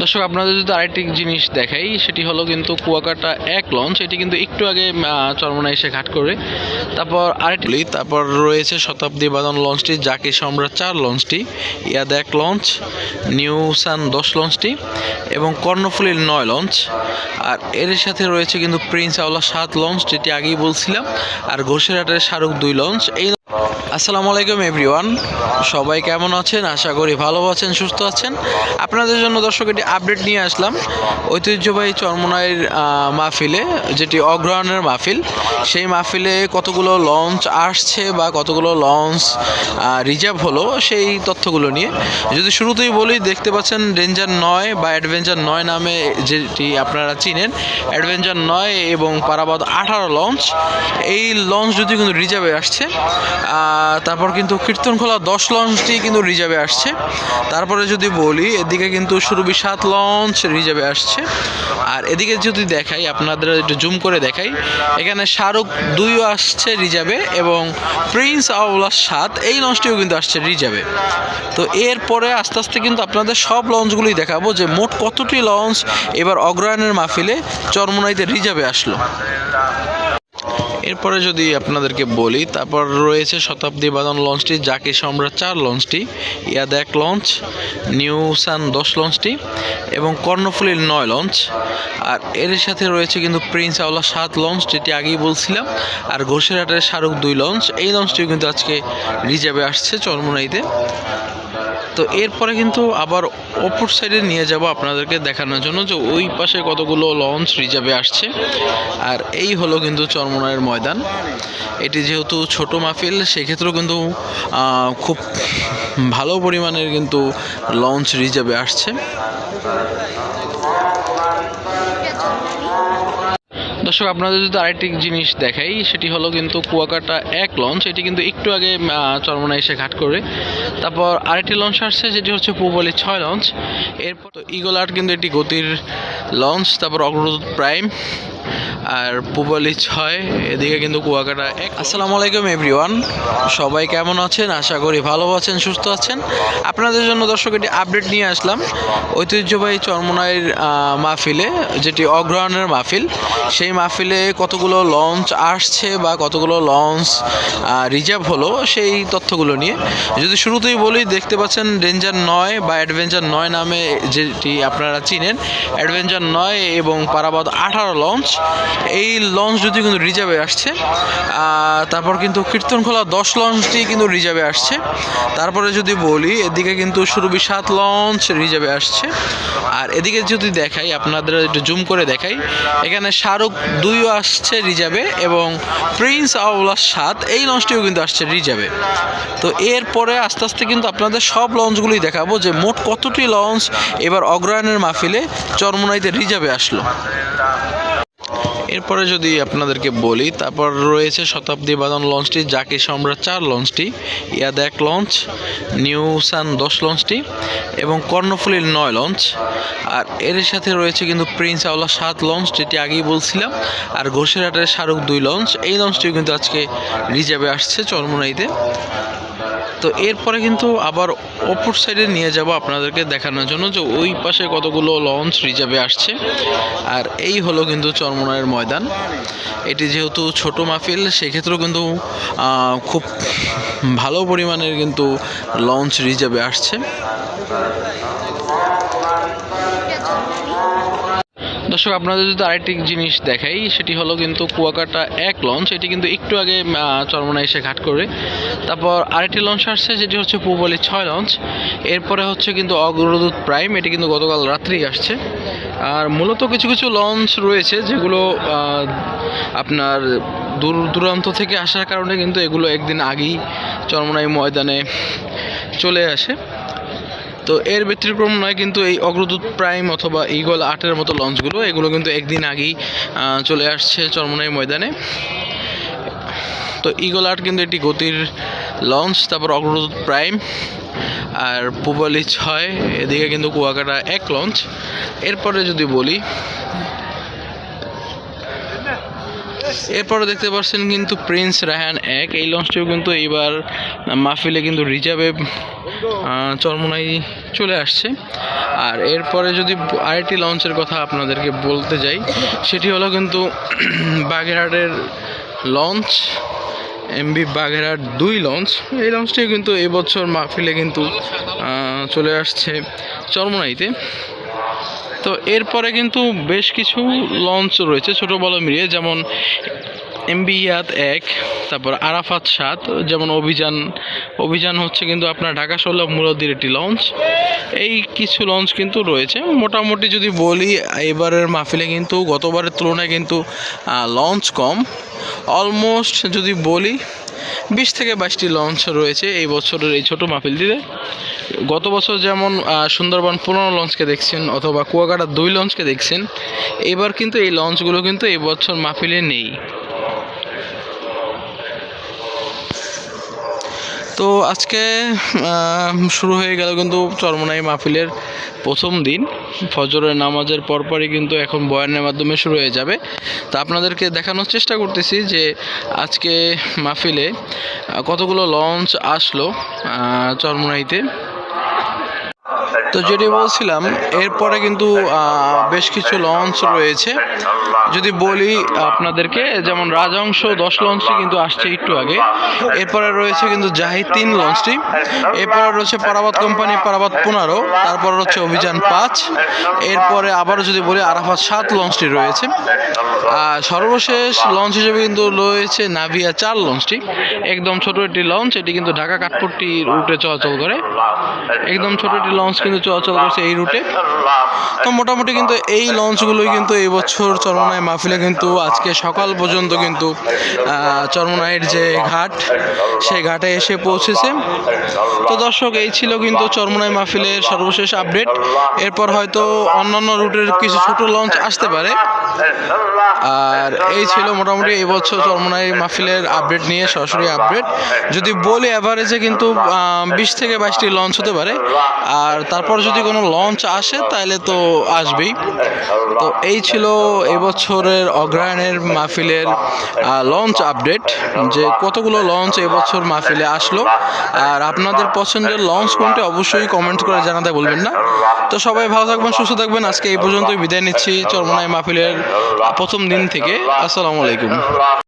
দর্শক, আপনাদের যদি আরেকটি জিনিস দেখাই, সেটি হলো কিন্তু কুয়াকাটা এক লঞ্চ এটি কিন্তু একটু আগে চরমোনা এসে ঘাট করে। তারপর আরেকটি তারপর রয়েছে শতাব্দী বাদন লঞ্চটি জাকি সম্রাট চার লঞ্চটি ইয়াদ এক লঞ্চ নিউ সান দশ লঞ্চটি এবং কর্ণফুলীর নয় লঞ্চ আর এর সাথে রয়েছে কিন্তু প্রিন্স আওলা সাত লঞ্চ যেটি আগেই বলছিলাম, আর ঘোষেরহাটের শাহরুখ দুই লঞ্চ এই আসসালামু আলাইকুম এভরিওয়ান সবাই কেমন আছেন? আশা করি ভালো আছেন, সুস্থ আছেন। আপনাদের জন্য দর্শক এটি আপডেট নিয়ে আসলাম। ঐতিহ্যবাহী চরমনাইয়ের মাহফিলে, যেটি অগ্রহণের মাহফিল, সেই মাহফিলে কতগুলো লঞ্চ আসছে বা কতগুলো লঞ্চ রিজার্ভ হলো, সেই তথ্যগুলো নিয়ে। যদি শুরুতেই বলি, দেখতে পাচ্ছেন রেঞ্জার নয় বা অ্যাডভেঞ্চার নয় নামে যেটি আপনারা চিনেন। অ্যাডভেঞ্চার নয় এবং পারাবাদ আঠারো লঞ্চ এই লঞ্চ যদি কিন্তু রিজার্ভে আসছে তারপর কিন্তু কীর্তনখোলা দশ লঞ্চটি কিন্তু রিজার্ভে আসছে। তারপরে যদি বলি, এদিকে কিন্তু সুরভি সাত লঞ্চ রিজার্ভে আসছে। আর এদিকে যদি দেখাই, আপনাদের একটু জুম করে দেখাই, এখানে শাহরুখ দুইও আসছে রিজার্ভে এবং প্রিন্স আউলা সাত, এই লঞ্চটিও কিন্তু আসছে রিজার্ভে। তো এরপরে আস্তে আস্তে কিন্তু আপনাদের সব লঞ্চগুলোই দেখাবো যে মোট কতটি লঞ্চ এবার অগ্রহায়ণের মাহফিলে চরমোনাইতে রিজার্ভে আসলো। এরপরে যদি আপনাদেরকে বলি, তারপর রয়েছে শতাব্দী বাদন লঞ্চটি, জাকি সম্রাট চার লঞ্চটি, ইয়াদ এক লঞ্চ, নিউ সান দশ লঞ্চটি এবং কর্ণফুলীর নয় লঞ্চ। আর এর সাথে রয়েছে কিন্তু প্রিন্স আওলা সাত লঞ্চ, যেটি আগেই বলছিলাম, আর ঘোষেরহাটের শাহরুখ দুই লঞ্চ। এই লঞ্চটিও কিন্তু আজকে রিজার্ভে আসছে চরমোনাইতে। তো এরপরে কিন্তু আবার অপর সাইডে নিয়ে যাব আপনাদেরকে দেখানোর জন্য যে ওই পাশে কতগুলো লঞ্চ রিজার্ভে আসছে। আর এই হলো কিন্তু চরমনায়ের ময়দান। এটি যেহেতু ছোট মাহফিল, সেক্ষেত্রেও কিন্তু খুব ভালো পরিমাণের কিন্তু লঞ্চ রিজার্ভে আসছে। দর্শক, আপনাদের যদি আরেকটি জিনিস দেখাই, সেটি হলো কিন্তু কুয়াকাটা এক লঞ্চ। এটি কিন্তু একটু আগে চরমনা এসে ঘাট করে। তারপর আরেকটি লঞ্চ আসছে, যেটি হচ্ছে পূবলি ছয় লঞ্চ। এরপর ইগল আর্ট কিন্তু এটি গতির লঞ্চ, তারপর অগ্রদূত প্রাইম। আর পূবালি ছয়, এদিকে কিন্তু কুয়াকাটা আসসালামু আলাইকুম, এভরিওয়ান। সবাই কেমন আছেন? আশা করি ভালো আছেন, সুস্থ আছেন। আপনাদের জন্য দর্শক এটি আপডেট নিয়ে আসলাম। ঐতিহ্যবাহী চরমোনাইয়ের মাহফিলে, যেটি অগ্রহণের মাহফিল, সেই মাহফিলে কতগুলো লঞ্চ আসছে বা কতগুলো লঞ্চ রিজার্ভ হলো, সেই তথ্যগুলো নিয়ে। যদি শুরুতেই বলি, দেখতে পাচ্ছেন রেঞ্জার নয় বা অ্যাডভেঞ্চার নয় নামে যেটি আপনারা চিনেন অ্যাডভেঞ্চার নয় এবং পারাবাদ আঠারো লঞ্চ এই লঞ্চ যদি কিন্তু রিজার্ভে আসছে তারপর কিন্তু কীর্তনখোলা দশ লঞ্চটি কিন্তু রিজার্ভে আসছে। তারপরে যদি বলি, এদিকে কিন্তু সুরভি সাত লঞ্চ রিজার্ভে আসছে। আর এদিকে যদি দেখাই, আপনাদের একটু জুম করে দেখাই, এখানে শাহরুখ দুইও আসছে রিজার্ভে এবং প্রিন্স আউলা সাত, এই লঞ্চটিও কিন্তু আসছে রিজার্ভে তো এরপরে আস্তে আস্তে কিন্তু আপনাদের সব লঞ্চগুলোই দেখাবো যে মোট কতটি লঞ্চ এবার অগ্রহায়ণের মাহফিলে চরমোনাইতে রিজার্ভে আসলো। এরপরে যদি আপনাদেরকে বলি, তারপর রয়েছে শতাব্দী বাদন লঞ্চটি জাকি সম্রাট চার লঞ্চটি, ইয়াদ এক লঞ্চ, নিউ সান দশ লঞ্চটি এবং কর্ণফুলীর নয় লঞ্চ। আর এর সাথে রয়েছে কিন্তু প্রিন্স আওলা সাত লঞ্চ, যেটি আগেই বলছিলাম, আর ঘোষেরহাটের শাহরুখ দুই লঞ্চ। এই লঞ্চটিও কিন্তু আজকে রিজার্ভে আসছে চরমোনাইতে। তো এরপরে কিন্তু আবার অপর সাইডে নিয়ে যাব আপনাদেরকে দেখানোর জন্য যে ওই পাশে কতগুলো লঞ্চ রিজার্ভে আসছে। আর এই হলো কিন্তু চরমনায়ের ময়দান। এটি যেহেতু ছোট মাহফিল, সেক্ষেত্রেও কিন্তু খুব ভালো পরিমাণের কিন্তু লঞ্চ রিজার্ভে আসছে। দর্শক, আপনাদের যদি আরেকটি জিনিস দেখাই, সেটি হলো কিন্তু কুয়াকাটা এক লঞ্চ। এটি কিন্তু একটু আগে চরমোনা এসে ঘাট করে। তারপর আরেকটি লঞ্চ আসছে, যেটি হচ্ছে পূবালি ছয় লঞ্চ। এরপরে হচ্ছে কিন্তু অগ্রদূত প্রাইম, এটি কিন্তু গতকাল রাত্রেই আসছে। আর মূলত কিছু কিছু লঞ্চ রয়েছে, যেগুলো আপনার দূর দূরান্ত থেকে আসার কারণে কিন্তু এগুলো একদিন আগেই চরমোনাই ময়দানে চলে আসে। তো এর ব্যতিক্রম নয়, কিন্তু এই অগ্রদূত প্রাইম অথবা ইগল আটের মতো লঞ্চগুলো, এগুলো কিন্তু একদিন আগেই চলে আসছে চরমনাই ময়দানে। তো ইগল আর্ট কিন্তু একটি গতির লঞ্চ, তারপর অগ্রদূত প্রাইম আর পূবালি ছয়, এদিকে কিন্তু কুয়াকাটা এক লঞ্চ। এরপরে যদি বলি এরপরে দেখতে পাচ্ছেন কিন্তু প্রিন্স রাহান এক। এই লঞ্চটিও কিন্তু এইবার মাহফিলে কিন্তু রিজার্ভে চরমোনাই চলে আসছে। আর এরপরে যদি আরেকটি লঞ্চের কথা আপনাদেরকে বলতে যাই, সেটি হলো কিন্তু বাগেরহাটের লঞ্চ এমবি বাগেরহাট দুই লঞ্চ এই লঞ্চটিও কিন্তু এবছর মাহফিলে কিন্তু চলে আসছে চরমনাইতে। তো এরপরে কিন্তু বেশ কিছু লঞ্চ রয়েছে ছোট বড় মিলিয়ে, যেমন এমবি ইয়াত এক, তারপর আরাফাত সাত, যেমন অভিযান অভিযান হচ্ছে কিন্তু আপনার ঢাকা ষোলো মুরদ্দির একটি লঞ্চ এই কিছু লঞ্চ কিন্তু রয়েছে। মোটামুটি যদি বলি, এবারের মাহফিলে কিন্তু, গতবারের তুলনায় কিন্তু লঞ্চ কম। অলমোস্ট যদি বলি, বিশ থেকে বাইশটি লঞ্চ রয়েছে এই বছরের এই ছোট মাহফিলটিতে। গত বছর যেমন সুন্দরবন পনেরো লঞ্চকে দেখছেন অথবা কুয়াকাটা দুই লঞ্চকে দেখছেন, এবার কিন্তু এই লঞ্চগুলো কিন্তু এই বছর মাহফিলে নেই। তো আজকে শুরু হয়ে গেল কিন্তু চরমনাই মাহফিলের প্রথম দিন। ফজরের নামাজের পরপরই কিন্তু এখন বয়ানের মাধ্যমে শুরু হয়ে যাবে। তা আপনাদেরকে দেখানোর চেষ্টা করতেছি যে আজকে মাহফিলে কতগুলো লঞ্চ আসলো চরমনাইতে। তো যেটি বলছিলাম, এরপরে কিন্তু বেশ কিছু লঞ্চ রয়েছে। যদি বলি আপনাদেরকে, যেমন রাজংশ দশ লঞ্চটি কিন্তু আসছে একটু আগে। এরপরে রয়েছে কিন্তু জাহিদ তিন লঞ্চটি এরপরে রয়েছে পারাবাত কোম্পানি পারাবাত পনেরো, তারপর হচ্ছে অভিযান পাঁচ। এরপরে আবারও যদি বলি, আরাফাত সাত লঞ্চটি রয়েছে। আর সর্বশেষ লঞ্চ হিসেবে কিন্তু রয়েছে নাভিয়া চার লঞ্চটি একদম ছোট একটি লঞ্চ এটি কিন্তু ঢাকা কাঠপট্টি রুটে চলাচল করে। একদম ছোট একটি লঞ্চ কিন্তু চলাচল করছে এই রুটে তো মোটামুটি কিন্তু এই লঞ্চগুলোই কিন্তু এই বছর চরমনাই মাহফিলে কিন্তু আজকে সকাল পর্যন্ত কিন্তু আহ, চরমনাইয়ের যে ঘাট সেই ঘাটে এসে পৌঁছেছে। তো দর্শক এই ছিল কিন্তু চরমনাই মাহফিলের সর্বশেষ আপডেট এরপর হয়তো অন্যান্য রুটের কিছু ছোট লঞ্চ আসতে পারে। আর এই ছিল মোটামুটি এই বছর চরমনাই মাহফিলের আপডেট নিয়ে সরাসরি আপডেট যদি বলি অ্যাভারেজে কিন্তু বিশ থেকে বাইশটি লঞ্চ হতে পারে। আর তারপর যদি কোনো লঞ্চ আসে তাহলে তো আসবেই। তো এই ছিল এবছরের অগ্রহায়ণের মাহফিলের লঞ্চ আপডেট যে কতগুলো লঞ্চ এবছর মাহফিলে আসলো। আর আপনাদের পছন্দের লঞ্চ কোনটি অবশ্যই কমেন্ট করে জানাতে বলবেন না। তো সবাই ভালো থাকবেন, সুস্থ থাকবেন। আজকে এই পর্যন্তই বিদায় নিচ্ছি চরমনাই মাহফিলের প্রথম দিন থেকে। আসসালামু আলাইকুম।